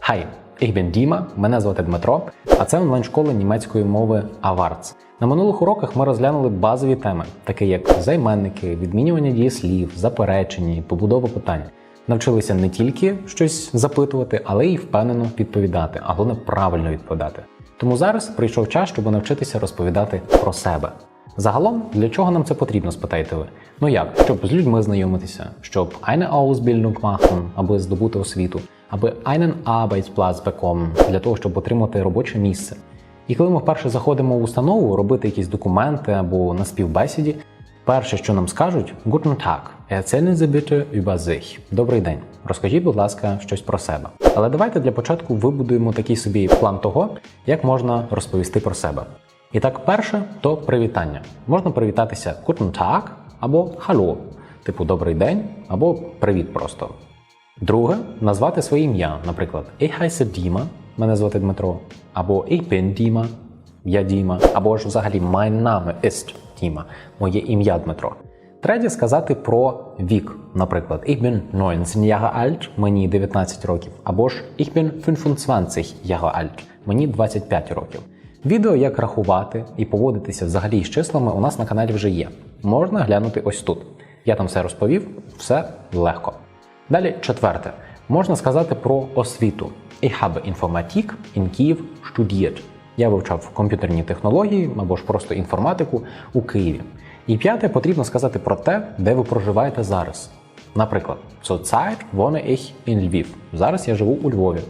Хай, ich bin Діма, мене звати Дмитро, а це онлайн-школа німецької мови Awards. На минулих уроках ми розглянули базові теми, такі як займенники, відмінювання дієслів, заперечення, побудова питань. Навчилися не тільки щось запитувати, але й впевнено відповідати, а головне правильно відповідати. Тому зараз прийшов час, щоб навчитися розповідати про себе. Загалом, для чого нам це потрібно, спитаєте ви? Ну як, щоб з людьми знайомитися, щоб eine Ausbildung machen, аби здобути освіту, аби einen Arbeitsplatz bekommen, для того, щоб отримати робоче місце. І коли ми вперше заходимо в установу робити якісь документи або на співбесіді, перше, що нам скажуть, Guten Tag, erzählen Sie bitte über sich. Добрий день. Розкажіть, будь ласка, щось про себе. Але давайте для початку вибудуємо такий собі план того, як можна розповісти про себе. І так, перше то привітання. Можна привітатися Guten Tag або Hallo, типу добрий день або привіт просто. Друге назвати своє ім'я, наприклад, Ich heiße Діма, мене звати Дмитро, або Ich bin Діма, я Діма, або ж взагалі Mein Name ist Діма, моє ім'я Дмитро. Третє сказати про вік, наприклад, Ich bin 19 Jahre alt, мені 19 років, або ж Ich bin 25 Jahre alt, мені 25 років. Відео, як рахувати і поводитися взагалі з числами, у нас на каналі вже є. Можна глянути ось тут. Я там все розповів, все легко. Далі четверте. Можна сказати про освіту. Ich habe Informatik in Kiev studiert. Я вивчав комп'ютерні технології або ж просто інформатику у Києві. І п'яте потрібно сказати про те, де ви проживаєте зараз. Наприклад, Zurzeit wohne ich in Lviv. Зараз я живу у Львові.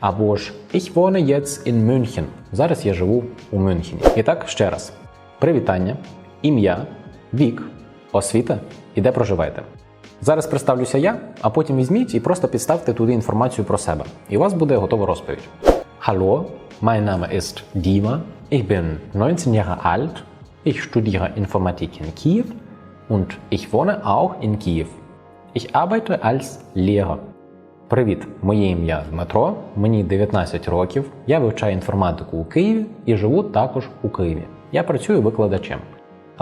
Або ж Ich wohne jetzt in München. Зараз я живу у Мюнхені. І так ще раз: привітання, ім'я, вік, освіта і де проживаєте. Зараз представлюся я, а потім візьміть і просто підставте туди інформацію про себе. І у вас буде готова розповідь. Hallo, mein Name ist Dima, ich bin 19 Jahre alt, ich studiere Informatik in Kiew und ich wohne auch in Kiew. Ich arbeite als Lehrer. Привіт, моє ім'я Дмитро, мені 19 років. Я вивчаю інформатику у Києві і живу також у Києві. Я працюю викладачем.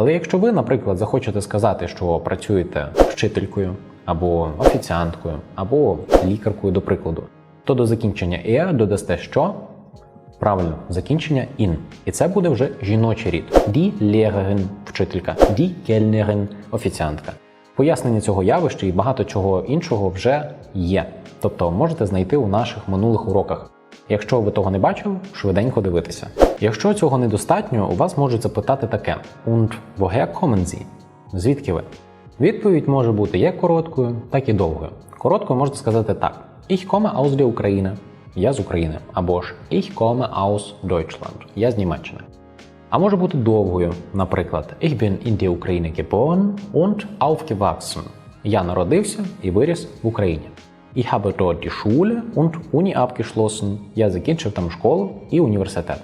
Але якщо ви, наприклад, захочете сказати, що працюєте вчителькою, або офіціанткою, або лікаркою, до прикладу, то до закінчення «er» додасте що? Правильно, закінчення «in». І це буде вже жіночий рід. Die Lehrerin – вчителька, die Kellnerin – офіціантка. Пояснення цього явища і багато чого іншого вже є. Тобто можете знайти у наших минулих уроках. Якщо ви того не бачили, швиденько дивитися. Якщо цього недостатньо, у вас можуть запитати таке: Und woher kommen Sie? Звідки ви? Відповідь може бути як короткою, так і довгою. Короткою можете сказати так: Ich komme aus der Ukraine. Я з України. Або ж Ich komme aus Deutschland. Я з Німеччини. А може бути довгою, наприклад, Ich bin in der Ukraine geboren und aufgewachsen. Я народився і виріс в Україні. Ich habe dort die Schule und Uni abgeschlossen. Я закінчив там школу і університет.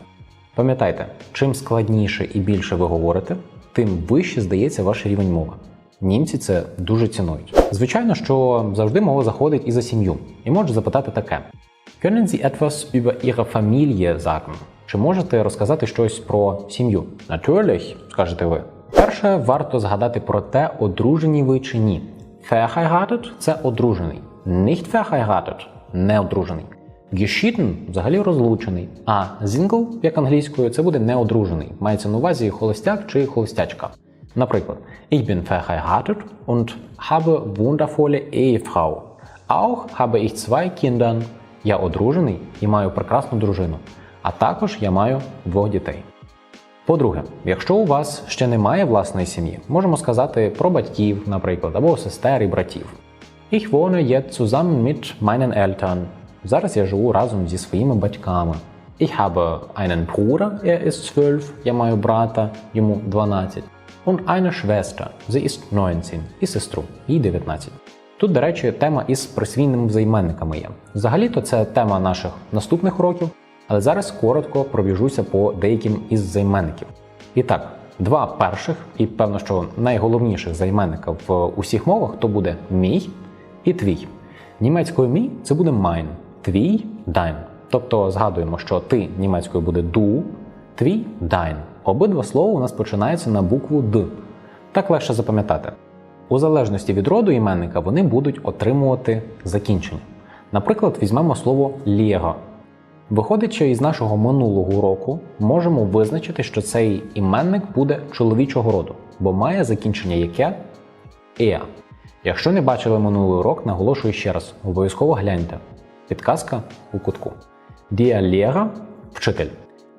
Пам'ятайте, чим складніше і більше ви говорите, тим вище здається ваш рівень мови. Німці це дуже цінують. Звичайно, що завжди мова заходить і за сім'ю, і може запитати таке: Können Sie etwas über Ihre Familie sagen? Чи можете розказати щось про сім'ю? Natürlich, скажете ви. Перше, варто згадати про те, одружені ви чи ні. Verheiratet – це одружений. Nicht verheiratet – не одружений. Geschieden – взагалі розлучений. А single, як англійською, це буде неодружений. Мається на увазі холостяк чи холостячка. Наприклад, ich bin verheiratet und habe wundervolle Ehefrau. Auch habe ich zwei Kinder. Я одружений і маю прекрасну дружину. А також я маю двох дітей. По-друге, якщо у вас ще немає власної сім'ї, можемо сказати про батьків, наприклад, або сестер і братів. Ich wohne jetzt zusammen mit meinen Eltern. Зараз я живу разом зі своїми батьками. Ich habe einen Bruder, er ist 12, я маю брата, йому 12. Und eine Schwester, sie ist 19, і сестру, їй 19. Тут, до речі, тема із присвійними займенниками є. Взагалі-то це тема наших наступних уроків, але зараз коротко пробіжуся по деяким із займенників. І так, два перших, і певно, що найголовніших займенника в усіх мовах то буде мій і твій. Німецькою мій це буде mein, твій dein. Тобто згадуємо, що ти німецькою буде du, твій dein. Обидва слова у нас починаються на букву Д. Так легше запам'ятати. У залежності від роду іменника вони будуть отримувати закінчення. Наприклад, візьмемо слово Лего. Виходячи із нашого минулого уроку, можемо визначити, що цей іменник буде чоловічого роду, бо має закінчення яке «е». Якщо не бачили минулий урок, наголошую ще раз, обов'язково гляньте. Підказка у кутку. Lehrer – вчитель.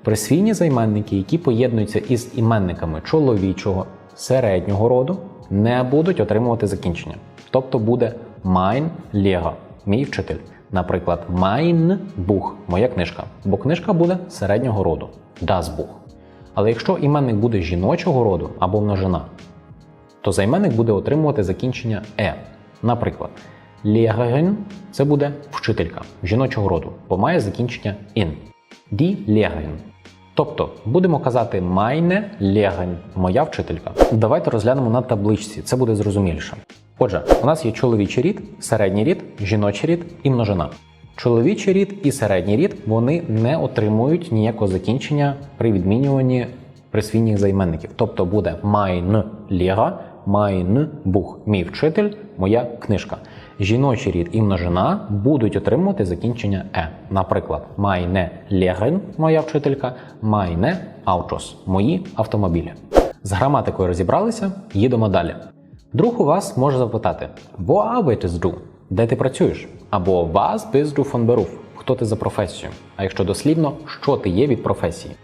Присвійні займенники, які поєднуються із іменниками чоловічого середнього роду, не будуть отримувати закінчення. Тобто буде mein Lehrer – мій вчитель. Наприклад, mein Buch – моя книжка, бо книжка буде середнього роду das Buch. Але якщо іменник буде жіночого роду або множина, то займенник буде отримувати закінчення е. Наприклад, Lehrerin – це буде вчителька жіночого роду, бо має закінчення in. Die Lehrerin. Тобто будемо казати meine Lehrerin – моя вчителька. Давайте розглянемо на табличці, це буде зрозуміліше. Отже, у нас є чоловічий рід, середній рід, жіночий рід і множина. Чоловічий рід і середній рід вони не отримують ніякого закінчення при відмінюванні присвійних займенників. Тобто буде mein Lehrer, mein Buch – мій вчитель, моя книжка. Жіночий рід і множина будуть отримувати закінчення е. Наприклад, meine Lehrerin – моя вчителька, meine Autos – мої автомобілі. З граматикою розібралися, їдемо далі. Друг у вас може запитати: Wo arbeitest du? Де ти працюєш? Або Was bist du von Beruf? Хто ти за професію? А якщо дослідно, що ти є від професії?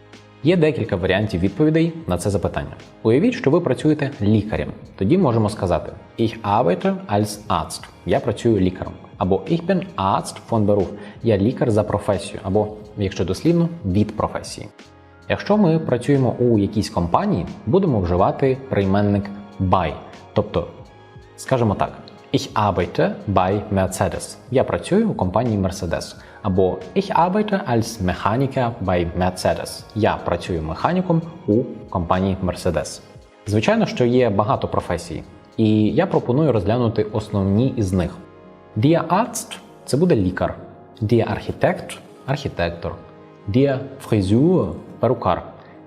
Є декілька варіантів відповідей на це запитання. Уявіть, що ви працюєте лікарем. Тоді можемо сказати Ich arbeite als Arzt. Я працюю лікарем. Або Ich bin Arzt von Beruf. Я лікар за професію. Або, якщо дослідно, від професії. Якщо ми працюємо у якійсь компанії, будемо вживати прийменник by. Тобто, скажемо так: Ich arbeite bei Mercedes. Я працюю у компанії Mercedes. Або Ich arbeite als Mechaniker bei Mercedes. Я працюю механіком у компанії Mercedes. Звичайно, що є багато професій, і я пропоную розглянути основні із них. Der Arzt – це буде лікар, Der Architekt – архітектор, Der Friseur – перукар,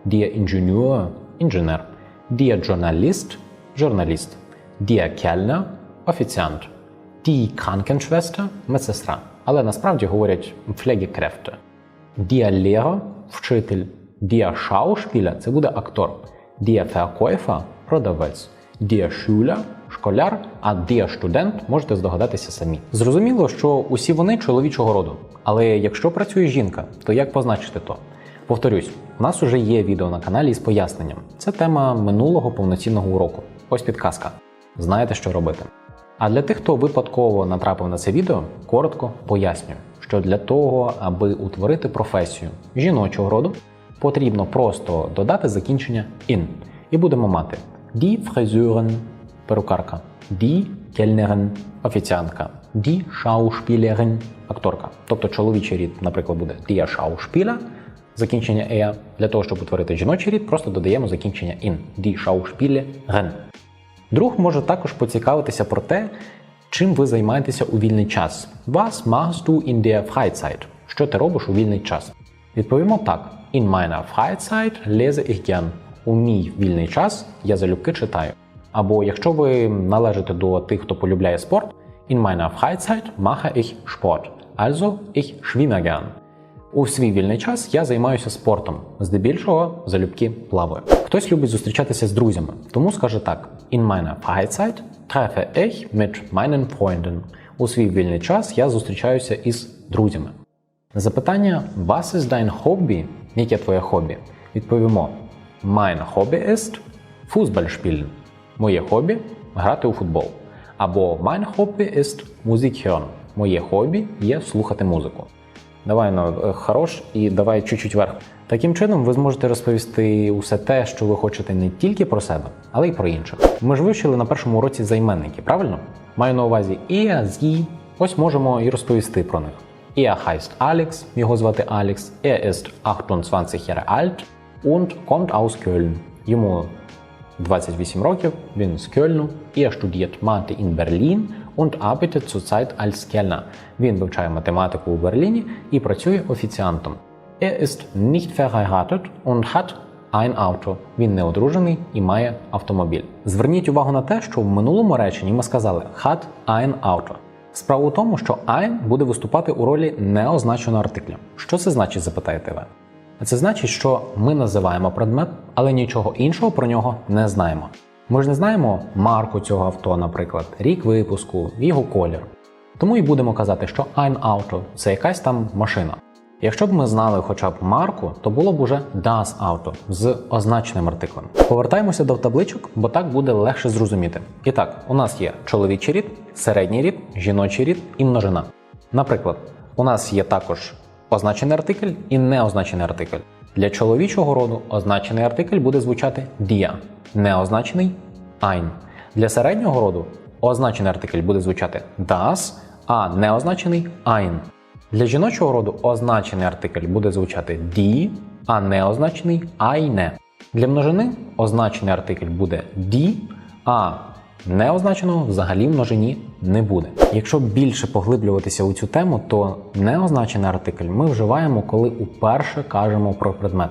Der Ingenieur – інженер, Der Journalist – журналіст, Der Kellner – офіціант, Die Krankenschwester – медсестра, але насправді говорять. Der Lehrer – вчитель, Der Schauspieler – це буде актор, Der Verkäufer – продавець, Der Schüler – школяр, а Der Student можете здогадатися самі. Зрозуміло, що усі вони чоловічого роду. Але якщо працює жінка, то як позначити то? Повторюсь, у нас уже є відео на каналі із поясненням. Це тема минулого повноцінного уроку. Ось підказка. Знаєте, що робити. А для тих, хто випадково натрапив на це відео, коротко пояснюю, що для того, аби утворити професію жіночого роду, потрібно просто додати закінчення in. І будемо мати die Friseurin – перукарка, die Kellnerin – офіціантка, die Schauspielerin – акторка. Тобто чоловічий рід, наприклад, буде die Schauspieler, закінчення «er». Для того, щоб утворити жіночий рід, просто додаємо закінчення in – die Schauspielerin. Друг може також поцікавитися про те, чим ви займаєтеся у вільний час. Was machst du in der Freizeit? Що ти робиш у вільний час? Відповімо так: In meiner Freizeit lese ich gern. У мій вільний час я залюбки читаю. Або якщо ви належите до тих, хто полюбляє спорт, in meiner Freizeit mache ich Sport. Also ich schwimme gern. У свій вільний час я займаюся спортом, здебільшого залюбки плаваю. Хтось любить зустрічатися з друзями, тому скаже так: In meiner Freizeit treffe ich mit meinen Freunden. У свій вільний час я зустрічаюся із друзями. На запитання Was ist dein Hobby? Яке твоє хобі? Відповімо: Mein Hobby ist Fußball spielen. Моє хобі грати у футбол. Або Mein Hobby ist Musik hören. Моє хобі є слухати музику. Давай ну, е, хорош і давай чуть-чуть вверх. Таким чином, ви зможете розповісти усе те, що ви хочете не тільки про себе, але й про інших. Ми ж вивчили на першому уроці займенники, правильно? Маю на увазі er, sie. Ось можемо і розповісти про них. Er heißt Alex, його звати Алекс. Er ist 28 Jahre alt und kommt aus Köln. Йому 28 років, він з Кельну. Er studiert Mathe in Berlin und arbeitet zurzeit als Kellner. Він вивчає математику у Берліні і працює офіціантом. Er ist nicht verheiratet und hat ein Auto. Він не одружений і має автомобіль. Зверніть увагу на те, що в минулому реченні ми сказали hat ein Auto. Справа у тому, що ein буде виступати у ролі неозначеного артикля. Що це значить, запитаєте ви? Це значить, що ми називаємо предмет, але нічого іншого про нього не знаємо. Ми ж не знаємо марку цього авто, наприклад, рік випуску, його колір. Тому і будемо казати, що ein Auto – це якась там машина. Якщо б ми знали хоча б марку, то було б уже das Auto з означеним артиклем. Повертаємося до табличок, бо так буде легше зрозуміти. І так, у нас є чоловічий рід, середній рід, жіночий рід і множина. Наприклад, у нас є також означений артикль і неозначений артикль. Для чоловічого роду означений артикль буде звучати dia, неозначений ein. Для середнього роду означений артикль буде звучати das, а неозначений ein. Для жіночого роду означений артикль буде звучати die, а неозначений eine. Для множини означений артикль буде die, а неозначеного взагалі в множині не буде. Якщо більше поглиблюватися у цю тему, то неозначений артикль ми вживаємо, коли уперше кажемо про предмет,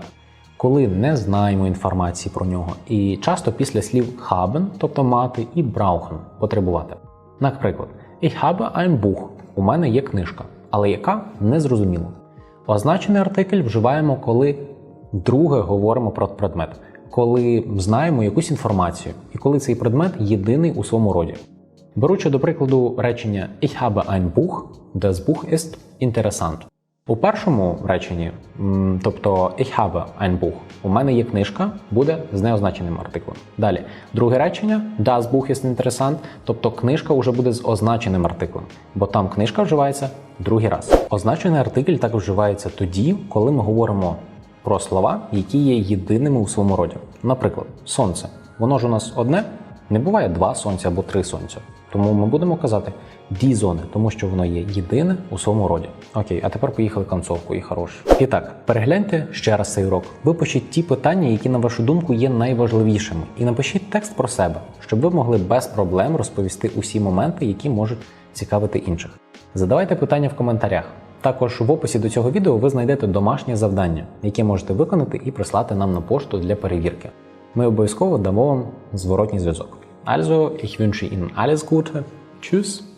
коли не знаємо інформації про нього, і часто після слів haben, тобто мати, і brauchen – потребувати. Наприклад, ich habe ein Buch – у мене є книжка, але яка не зрозуміло. Означений артикль вживаємо, коли друге говоримо про предмет, коли знаємо якусь інформацію, і коли цей предмет єдиний у своєму роді. Беручи до прикладу речення Ich habe ein Buch, das Buch ist interessant. У першому реченні, тобто Ich habe ein Buch, у мене є книжка, буде з неозначеним артиклем. Далі, друге речення Das Buch ist interessant, тобто книжка вже буде з означеним артиклем, бо там книжка вживається другий раз. Означений артикль також вживається тоді, коли ми говоримо про слова, які є єдиними у своєму роді. Наприклад, сонце. Воно ж у нас одне, не буває два сонця або три сонця. Тому ми будемо казати «die Sonne», тому що воно є єдине у своєму роді. Окей, а тепер поїхали концовку і хорош. І так, перегляньте ще раз цей урок. Випишіть ті питання, які на вашу думку є найважливішими, і напишіть текст про себе, щоб ви могли без проблем розповісти усі моменти, які можуть цікавити інших. Задавайте питання в коментарях. Також в описі до цього відео ви знайдете домашнє завдання, яке можете виконати і прислати нам на пошту для перевірки. Ми обов'язково дамо вам зворотній зв'язок. Also, ich wünsche Ihnen alles Gute. Tschüss.